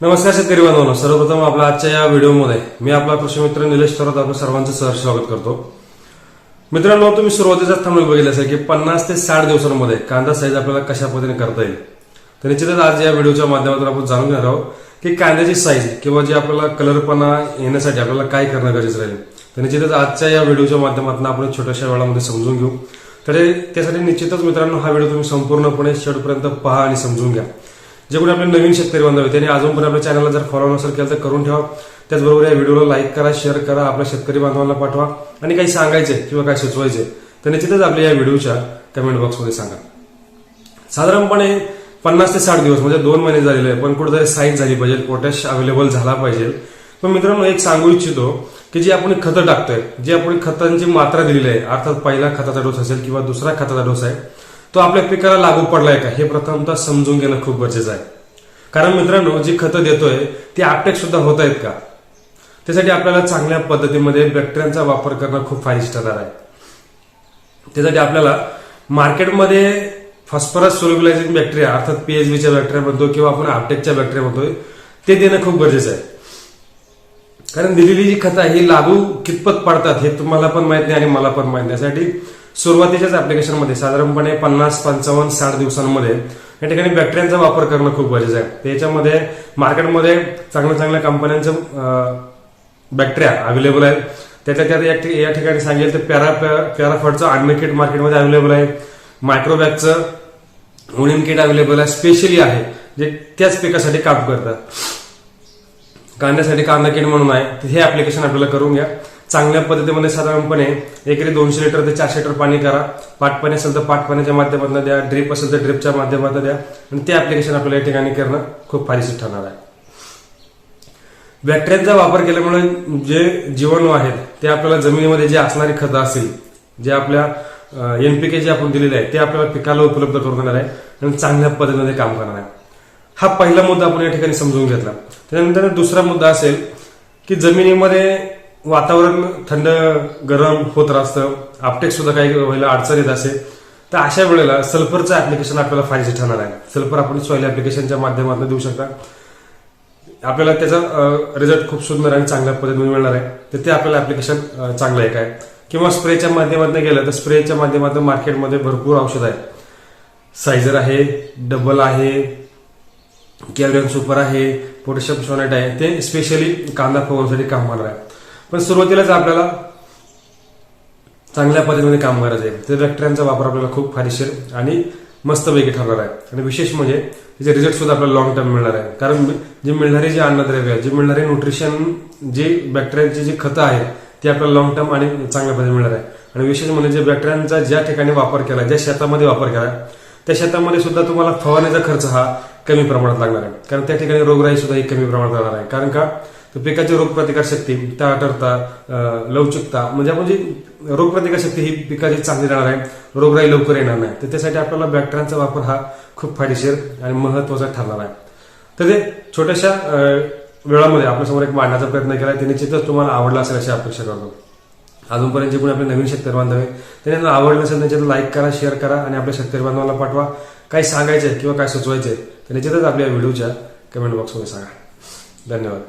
नमस्कार शेतकरी बांधवांनो. सर्वप्रथम आपला आजच्या या व्हिडिओमध्ये मी आपला कृषी मित्र निलेश थोरात आपलं सर्वांचं सहर्ष स्वागत करतो. मित्रांनो तुम्ही सुरुवातीचा थांबून बघितलं असेल की पन्नास ते साठ दिवसांमध्ये कांदा साईज आपल्याला कशा पद्धतीने करता येईल? तर निश्चितच आज या व्हिडिओच्या माध्यमातून आपण जाणून घेणार आहोत की कांद्याची साईज किंवा जे आपल्याला कलरपणा येण्यासाठी आपल्याला काय करणं गरजेचं राहील. तर निश्चितच आजच्या या व्हिडिओच्या माध्यमातून आपण छोट्याशा वेळामध्ये समजून घेऊ. तर त्यासाठी निश्चितच मित्रांनो हा व्हिडिओ तुम्ही संपूर्णपणे शेवटपर्यंत पहा आणि समजून घ्या. जे कोणी आपले नवीन शेतकरी बांधव आहेत त्यांनी अजून पण आपल्या चॅनलला जर फॉलो नसेल केलं तर करून ठेवा. त्याचबरोबर या व्हिडिओला लाईक करा शेअर करा आपल्या शेतकरी बांधवांना पाठवा. आणि काही सांगायचे किंवा काही सुचवायचे तर निश्चितच आपल्या या व्हिडिओच्या कमेंट बॉक्समध्ये सांगा. साधारणपणे पन्नास ते साठ दिवस म्हणजे दोन महिने झालेले आहे पण कुठेतरी साईज झाली पाहिजे पोटॅश अवेलेबल झाला पाहिजे. पण मित्रांनो एक सांगू इच्छितो की जी आपण खतं टाकतोय जी आपण खतांची मात्रा दिलेली आहे अर्थात पहिला खताचा डोस असेल किंवा दुसरा खताचा डोस आहे तो आपल्या पिकाला लागू पडलाय का? हे प्रथमतः समजून घेणं खूप गरजेचं आहे. कारण मित्रांनो जी खतं देतोय ती आपटेक सुद्धा होत आहेत का? त्यासाठी आपल्याला चांगल्या पद्धतीमध्ये बॅक्टेरियांचा वापर करणं खूप फायदेशीर ठरणार आहे. त्यासाठी आपल्याला मार्केटमध्ये फॉस्फरस सोल्युलायझिंग बॅक्टेरिया अर्थात पीएचबीच्या बॅक्टेरिया म्हणतो किंवा आपण आपटेकच्या बॅक्टेरिया म्हणतोय ते देणं खूप गरजेचं आहे. कारण दिलेली जी खतं आहे ही लागू कितपत पडतात हे तुम्हाला पण माहीत नाही आणि मला पण माहीत नाही. यासाठी सुरुवातीच्याच ऍप्लिकेशनमध्ये साधारणपणे पन्नास पंचावन्न साठ दिवसांमध्ये या ठिकाणी बॅक्टेरियांचा वापर करणं खूप गरजेचं आहे. त्याच्यामध्ये मार्केटमध्ये चांगल्या चांगल्या कंपन्यांचं बॅक्टेरिया अवेलेबल आहेत. त्याच्या त्यात या ठिकाणी सांगेल तर पॅरा पॅराफॉडचं आणणं किट मार्केटमध्ये अवेलेबल आहे. मायक्रोबॅगचं उणीम किट अवेलेबल आहे. स्पेशली आहे. जे त्याच पिकासाठी काम करतात. कांद्यासाठी कांदा किट म्हणून आहे. हे ऍप्लिकेशन आपल्याला करून घ्या. चांगल्या पद्धतीमध्ये साधारणपणे एकरी दोनशे लिटर ते चारशे लिटर पाणी करा. पाटपाणी असेल तर पाटपाण्याच्या माध्यमातून द्या ड्रिप असेल तर ड्रिपच्या माध्यमातून द्या. आणि ते ऍप्लिकेशन आपल्याला या ठिकाणी करणं खूप फायदेशीर ठरणार आहे. बॅटऱ्यांचा वापर केल्यामुळे जे जीवाणू आहेत ते आपल्याला जमिनीमध्ये जे असणारी खतं असतील जे आपल्या एनपीके जे आपण दिलेले आहे ते आपल्याला पिकाला उपलब्ध करून देणार आहे आणि चांगल्या पद्धतीमध्ये काम करणार आहे. हा पहिला मुद्दा आपण या ठिकाणी समजून घेतला. त्यानंतर दुसरा मुद्दा असेल की जमिनीमध्ये वातावरण थंड गरम होत राहतं. आपटेक सुद्धा काही व्हायला अडचण येत असेल. तर अशा वेळेला सल्फरचं ऍप्लिकेशन आपल्याला फायदेशीर ठरणार आहे. सल्फर आपण सॉइल ऍप्लिकेशनच्या माध्यमातून देऊ शकता. आपल्याला त्याचा रिझल्ट खूप सुंदर आणि चांगल्या पद्धतीने मिळणार आहे. तर ते आपल्याला ऍप्लिकेशन चांगलं आहे. काय किंवा स्प्रेच्या माध्यमातून गेलं तर स्प्रेच्या माध्यमातून मार्केटमध्ये भरपूर औषध आहे सायझर आहे डबल आहे कॅरियन सुपर आहे पोटॅशियम सोनेट आहे. ते स्पेशली कांदा फवारण्यासाठी काम करणार आहे. पण सुरुवातीलाच आपल्याला चांगल्या पद्धतीने काम करायचं आहे. त्या बॅक्टेरियांचा वापर आपल्याला खूप फायदेशीर आणि मस्तपैकी ठरणार आहे. आणि विशेष म्हणजे त्याचे रिझल्ट सुद्धा आपल्याला लॉंग टर्म मिळणार आहे. कारण जे मिळणारी जे अन्नद्रव्य आहे मिळणारे न्यूट्रिशन जी बॅक्टेरियाची जी खतं आहेत ती आपल्याला लॉंग टर्म आणि चांगल्या पद्धतीने मिळणार आहे. आणि विशेष म्हणजे जे बॅक्टेरियांचा ज्या ठिकाणी वापर केला ज्या शेतामध्ये वापर केला त्या शेतामध्ये सुद्धा तुम्हाला फवारण्याचा खर्च हा कमी प्रमाणात लागणार आहे. कारण त्या ठिकाणी रोगराई सुद्धा ही कमी प्रमाणात लागणार आहे. कारण का? तर पिकाची रोगप्रतिकार शक्ती टाळता लवचिकता म्हणजे आपण जी रोगप्रतिकार शक्ती ही पिकाची चांगली राहणार आहे रोगराई लवकर येणार नाही. तर त्यासाठी आपल्याला बॅक्टरांचा वापर हा खूप फायदेशीर आणि महत्त्वाचा ठरणार आहे. तर ते छोट्याशा वेळामध्ये आपल्यासमोर एक मांडण्याचा प्रयत्न केला. ते निश्चितच तुम्हाला आवडला असेल अशी अपेक्षा करतो. अजूनपर्यंत जे कोणी आपले नवीन शेतकरी बांधव आहे त्यांना आवडलं असेल त्यांच्यात लाईक करा शेअर करा आणि आपल्या शेतकरी बांधवांना पाठवा. काही सांगायचे किंवा काय सुचवायचे तर निश्चितच आपल्या व्हिडिओच्या कमेंट बॉक्समध्ये सांगा. धन्यवाद.